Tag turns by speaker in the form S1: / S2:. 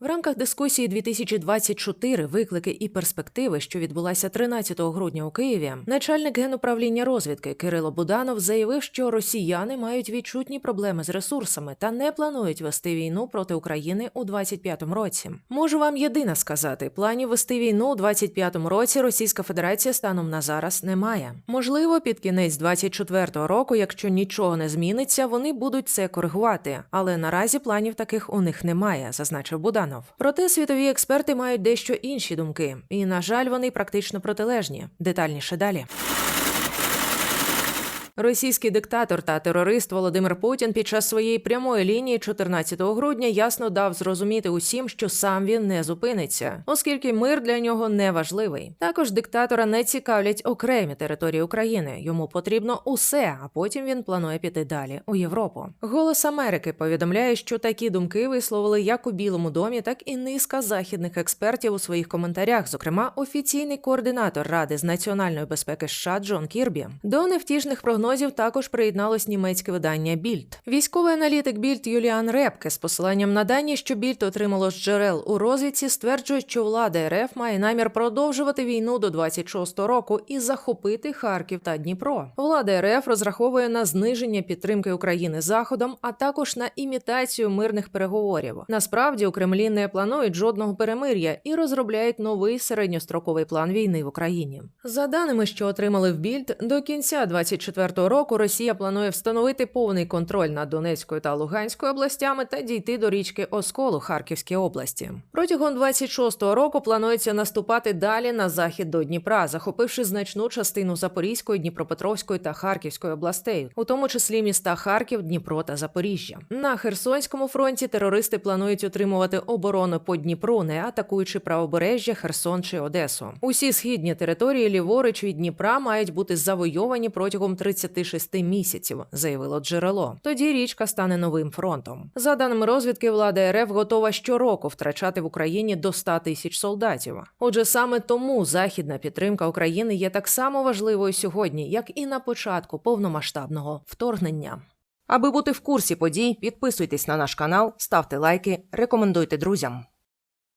S1: В рамках дискусії 2024 виклики і перспективи, що відбулася 13 грудня у Києві, начальник генуправління розвідки Кирило Буданов заявив, що росіяни мають відчутні проблеми з ресурсами та не планують вести війну проти України у 25-му році. Можу вам єдине сказати: планів вести війну у 25-му році Російська Федерація станом на зараз не має. Можливо, під кінець 24-го року, якщо нічого не зміниться, вони будуть це коригувати. Але наразі планів таких у них немає, зазначив Буданов. Проте світові експерти мають дещо інші думки, і на жаль, вони практично протилежні. Детальніше далі. Російський диктатор та терорист Володимир Путін під час своєї прямої лінії 14 грудня ясно дав зрозуміти усім, що сам він не зупиниться, оскільки мир для нього не важливий. Також диктатора не цікавлять окремі території України. Йому потрібно усе, а потім він планує піти далі у Європу. Голос Америки повідомляє, що такі думки висловили як у Білому домі, так і низка західних експертів у своїх коментарях. Зокрема, офіційний координатор Ради з національної безпеки США Джон Кірбі. До невтішних прогнозів також приєдналось німецьке видання Більд. Військовий аналітик Більд Юліан Репке з посиланням на дані, що Більд отримало з джерел у розвідці, стверджує, що влада РФ має намір продовжувати війну до 26-го року і захопити Харків та Дніпро. Влада РФ розраховує на зниження підтримки України заходом, а також на імітацію мирних переговорів. Насправді у Кремлі не планують жодного перемир'я і розробляють новий середньостроковий план війни в Україні. За даними, що отримали в Більд, до кінця 24-го року Росія планує встановити повний контроль над Донецькою та Луганською областями та дійти до річки Осколу Харківській області. Протягом 26-го року планується наступати далі на захід до Дніпра, захопивши значну частину Запорізької, Дніпропетровської та Харківської областей, у тому числі міста Харків, Дніпро та Запоріжжя. На Херсонському фронті терористи планують утримувати оборону по Дніпру, не атакуючи правобережжя, Херсон чи Одесу. Усі східні території ліворуч від Дніпра мають бути завойовані протягом 36 місяців, заявило джерело. Тоді річка стане новим фронтом. За даними розвідки, влада РФ готова щороку втрачати в Україні до 100 тисяч солдатів. Отже, саме тому західна підтримка України є так само важливою сьогодні, як і на початку повномасштабного вторгнення. Аби бути в курсі подій, підписуйтесь на наш канал, ставте лайки, рекомендуйте друзям.